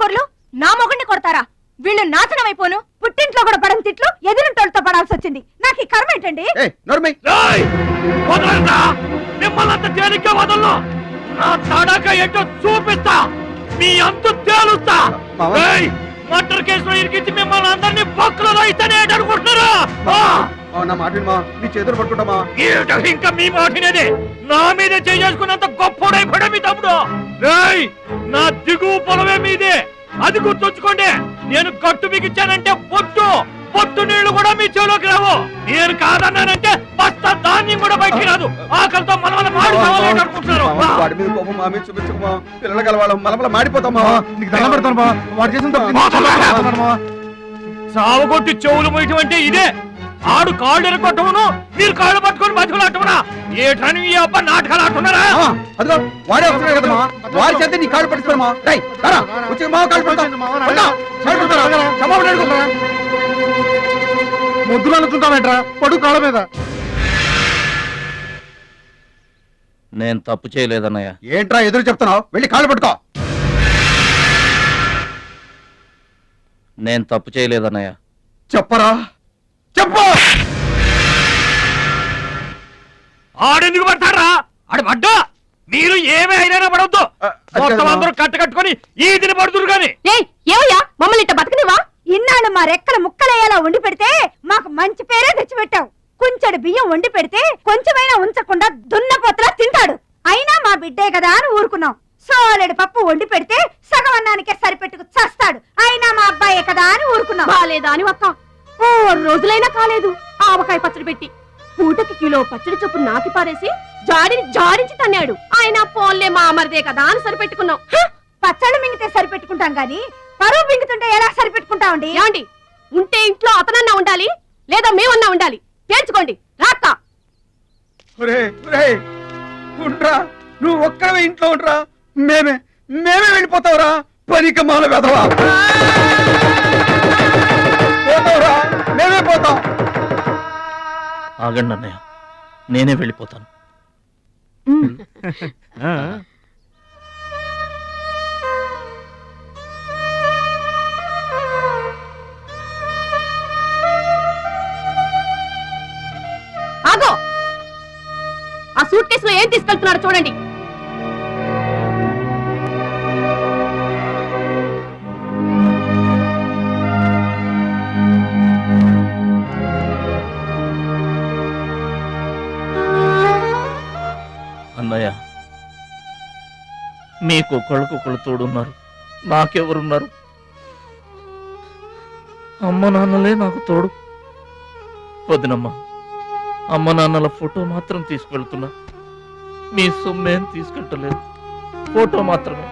కుర్లు నా మొగుడిని కొడతారా? వీళ్ళు నాశనం అయిపోను. పుట్టింట్లో కూడా పడని తిట్లు ఎదిరింటోళ్ళతో పడాల్సి వచ్చింది. నాకు ఈ కర్మ ఏంటండి? నా మీ తేలుస్తా. మిమ్మల్ని నా ఇంకా నా మీద చేసుకున్నంత గొప్ప మీ తమ్ముడు. నా దిగువ పొలమే మీదే. అది గుర్తుంచుకోండి నేను కట్టు బిగించానంటే పొట్టు పొట్టు నీళ్ళు కూడా మీ చెవులోకి రావు. నేను కాదన్నానంటే బస్తా ధాన్యం కూడా బయటికి రాదు. ఆకలితో మనమల మాడి అనుకుంటున్నారు. వాడి మీద కోపం పిల్లల కలవాళ్ళం మలమల మాడిపోతాం మా నీకు దండం పెడతాను మా వాడు చేసిన. చావగొట్టి చెవులు మొయ్యటం అంటే ఇదే. ఆడు కాళ్ళు ఎరగొట్టమును మీరు కాళ్ళు పట్టుకొని బతుకులాటమునా ఏటని ఈ అబ్బ నాటకాలు ఆడుతున్నారా ఆ, అదిగో వాడే వస్తున్నాడు కదమ్మా వాడి చేత నీ కాళ్ళు పట్టిస్తామా రై రా వచ్చి మా కాళ్ళు పడతాం ముద్దులు అనుకుంటామేట్రా పడు కాళ్ళ మీద. నేను తప్పు చేయలేదన్నయ్య. ఏంట్రా ఎదురు చెప్తున్నావు? వెళ్ళి కాళ్ళు పట్టుకో. నేను తప్పు చేయలేదన్నయ్య. చెప్పరా. చెప్పు. ఆడెందుకు పడతారా ఆడు పడ్డా? మీరు ఏమీ అయినా పడవద్దు. మొత్తం. అందరూ కట్ట కట్టుకొని ఈ దిన పడుతురు గాని ఏయ్ ఏమయ్యా మమ్మల్ని ఇట్ట బతకనివా ఇన్నాళ్ళు మా రెక్కల ముక్కలయ్యేలా వండి పెడితే మాకు మంచి పేరే తెచ్చిపెట్టావు. కుంచెడు బియ్యం వండి పెడితే కొంచెమైనా ఉంచకుండా దున్నపోతలా తింటాడు. అయినా మా బిడ్డే కదా అని ఊరుకున్నాం. సోలెడు పప్పు వండి పెడితే సగం అన్నానికే సరిపెట్టుకు చస్తాడు. అయినా మా అబ్బాయే కదా అని ఊరుకున్నాం. బాలేదా అని ఒక్క ఓ రోజులైనా కాలేదు. ఆవకాయ పచ్చడి పెట్టి. పూటకి కిలో పచ్చడి చొప్పు నాకి పారేసి జాడిని జాడించి తన్నాడు. ఆయన పోన్లే మా అమరదే కదా అని సరిపెట్టుకున్నాం. హ! పచ్చళ్ళు మింగితే సరిపెట్టుకుంటాం గాని పరువు మింగుతుంటే ఎలా సరిపెట్టుకుంటామండి? ఏమండి? ఉంటే ఇంట్లో అతనన్నా ఉండాలి లేదా మేమన్నా ఉండాలి? తేల్చుకోండి రాక్క ఉండ్రా. నువ్వు ఒక్కడవే ఇంట్లో ఉండ్రా. మేమే మేమే వెళ్ళిపోతావురా. పనికి మాల ఆగండి అన్నయ్య. నేనే వెళ్ళిపోతాను. ఆగో! ఆ సూట్ కేసులో ఏం తీసుకెళ్తున్నారో చూడండి. అన్నయ్య మీకు ఒకళ్ళకొకళ్ళు తోడున్నారు నాకెవరున్నారు అమ్మ నాన్నలే నాకు తోడు వదినమ్మ అమ్మ నాన్నల ఫోటో మాత్రం తీసుకెళ్తున్నా మీ సొమ్మేం తీసుకెళ్ళలేదు ఫోటో మాత్రమే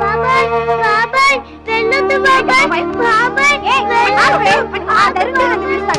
బాబాయ్ బాబాయ్ బాబాయ్ బాబాయ్